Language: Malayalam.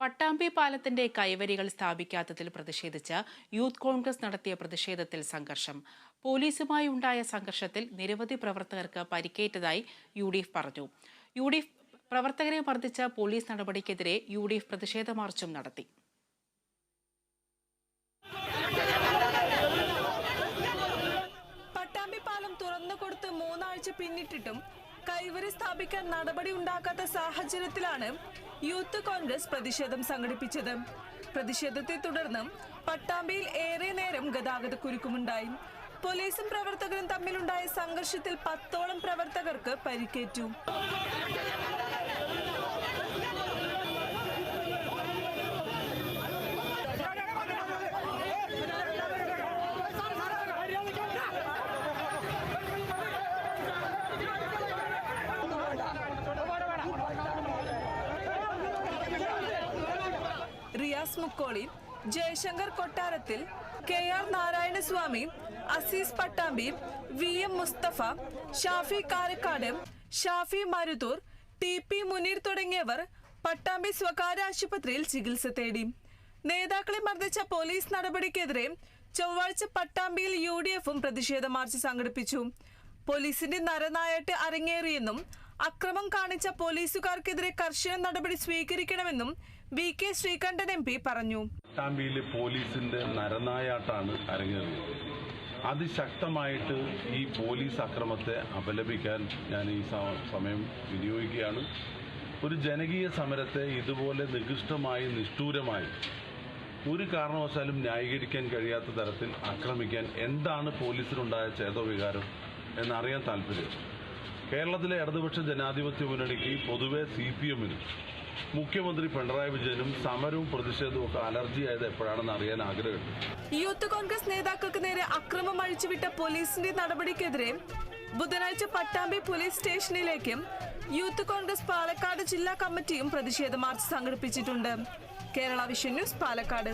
പട്ടാമ്പി പാലത്തിന്റെ കൈവരികൾ സ്ഥാപിക്കാത്തതിൽ പ്രതിഷേധിച്ച് യൂത്ത് കോൺഗ്രസ് നടത്തിയ പ്രതിഷേധത്തിൽ സംഘർഷം. പോലീസുമായി ഉണ്ടായ സംഘർഷത്തിൽ നിരവധി പ്രവർത്തകർക്ക് പരിക്കേറ്റതായി യു ഡി എഫ് പറഞ്ഞു. യു ഡി എഫ് പ്രവർത്തകരെ മർദ്ദിച്ച പോലീസ് നടപടിക്കെതിരെ യു ഡി എഫ് പ്രതിഷേധ മാർച്ചും നടത്തി. പട്ടാമ്പി പാലം തുറന്നു കൊടുത്ത് മൂന്നാഴ്ച പിന്നിട്ടിട്ടും കൈവരി സ്ഥാപിക്കാൻ നടപടി ഉണ്ടാക്കാത്ത സാഹചര്യത്തിലാണ് യൂത്ത് കോൺഗ്രസ് പ്രതിഷേധം സംഘടിപ്പിച്ചത്. പ്രതിഷേധത്തെ തുടർന്ന് പട്ടാമ്പിയിൽ ഏറെ നേരം ഗതാഗത കുരുക്കുമുണ്ടായി. പോലീസും പ്രവർത്തകരും തമ്മിലുണ്ടായ സംഘർഷത്തിൽ പത്തോളം പ്രവർത്തകർക്ക് പരിക്കേറ്റു. Riyas Mukkoli Jayashankar Kottarathil K R Narayanaswamy Azeez Pattambi V M Musthafa Shafi Karakkad Shafi Maruthur T P Muneer തുടങ്ങിയവർ പട്ടാമ്പി സ്വകാര്യ ആശുപത്രിയിൽ ചികിത്സ തേടി. നേതാക്കളെ മർദ്ദിച്ച പോലീസ് നടപടിക്കെതിരെ ചൊവ്വാഴ്ച പട്ടാമ്പിയിൽ യു ഡി എഫും പ്രതിഷേധ മാർച്ച് സംഘടിപ്പിച്ചു. പോലീസിന്റെ നരനായട്ട് അരങ്ങേറിയെന്നും അക്രമം കാണിച്ച പോലീസുകാർക്കെതിരെ കർശന നടപടി സ്വീകരിക്കണമെന്നും V K Sreekandan M P പറഞ്ഞു. പോലീസിന്റെ നരനായാട്ടാണ് അരങ്ങേറിയത്. അതിശക്തമായിട്ട് ഈ പോലീസ് അക്രമത്തെ അപലപിക്കാൻ ഞാൻ ഈ സമയം വിനിയോഗിക്കുകയാണ്. ഒരു ജനകീയ സമരത്തെ ഇതുപോലെ നികൃഷ്ടമായി നിഷ്ഠൂരമായി ഒരു കാരണവശാലും ന്യായീകരിക്കാൻ കഴിയാത്ത തരത്തിൽ ആക്രമിക്കാൻ എന്താണ് പോലീസിനുണ്ടായ ചേതോവികാരം എന്നറിയാൻ താല്പര്യം കേരളത്തിലെ ഇടതുപക്ഷ ജനാധിപത്യ മുന്നണിക്ക് പൊതുവെ സി പി എമ്മിനും മുഖ്യമന്ത്രി പിണറായി വിജയനും സമരവും പ്രതിഷേധവും ഒക്കെ അലർജിയായത് എപ്പോഴാണെന്ന് അറിയാൻ ആഗ്രഹമുണ്ട്. യൂത്ത് കോൺഗ്രസ് നേതാക്കൾക്ക് നേരെ അക്രമം അഴിച്ചുവിട്ട പോലീസിന്റെ നടപടിക്കെതിരെ ബുധനാഴ്ച പട്ടാമ്പി പോലീസ് സ്റ്റേഷനിലേക്കും യൂത്ത് കോൺഗ്രസ് പാലക്കാട് ജില്ലാ കമ്മിറ്റിയും പ്രതിഷേധ മാർച്ച് സംഘടിപ്പിച്ചിട്ടുണ്ട്. Kerala vision news Palakkad.